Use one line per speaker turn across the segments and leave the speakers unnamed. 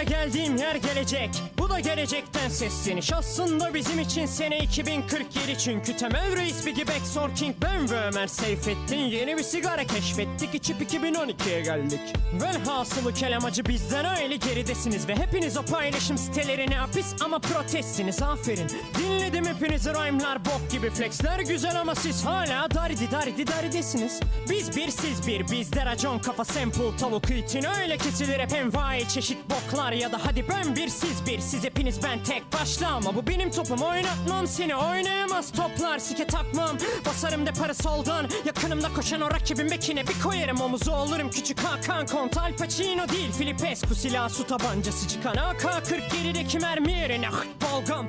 Buralara geldiğim yer gelecek. Bu da gelecekten sesleniş Aslında bizim için sene 2047 Çünkü temel reis Biggie Backsour King Ben ve Ömer Seyfettin Yeni bir sigara keşfettik İçip 2012'ye geldik. Velhasılı kelam acı bizden öyle geridesiniz. Ve hepiniz o paylaşım sitelerine hapis ama protestsiniz. Aferin Dinledim hepinizi rhyme'lar bok gibi flexler Güzel ama siz hala daridi daridi daridesiniz. Biz bir siz bir. Bizde racon kafa sample tavuk için Öyle kesilir hep envai. Çeşit boklar Ya da hadi ben bir siz bir. Siz hepiniz ben tek başla Ama bu benim topum. Oynatmam seni oynayamaz toplar. Sike takmam basarım de para soldan. Yakınımda koşan o rakibin bekine bir koyarım. Omuzu olurum Küçük Hakan Kont Al Pacino değil. Filipescu silah su tabancası çıkan AK-47'deki mermi yerine. Ah, balgam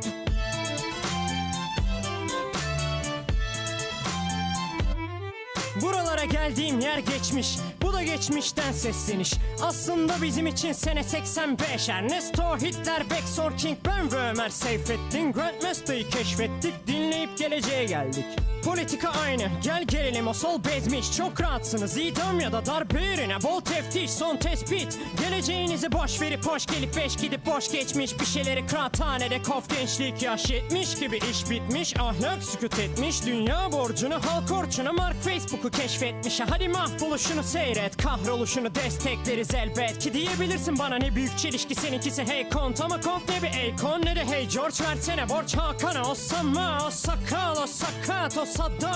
Buralara geldiğim yer geçmiş. Bu da geçmişten sesleniş. Aslında bizim için sene 85 Ernesto, Hitler, Backsour King Ben ve Ömer Seyfettin Grandmaster'ı keşfettik. Dinleyip geleceğe geldik Politika aynı. Gel gelelim o sol bezmiş. Çok rahatsınız. İdam ya da darbe yerine Bol teftiş son tespit. Geleceğinizi boş verip hoş gelip beş gidip boş geçmiş. Bir şeyleri kıraathanede kof gençlik Yaş yetmiş gibi iş bitmiş. Ahlak sükut etmiş. Dünya borcunu halk orçuna Mark Facebook'u keşfetmiş. Hadi mahvoluşunu seyret Kahroluşunu destekleriz elbet Ki diyebilirsin bana ne büyük çelişki Seninkisi. Hey kont ama kont ne bir Akon Ne de hey George versene. Borç Hakan'a O sama o sakal o sakat o Saddam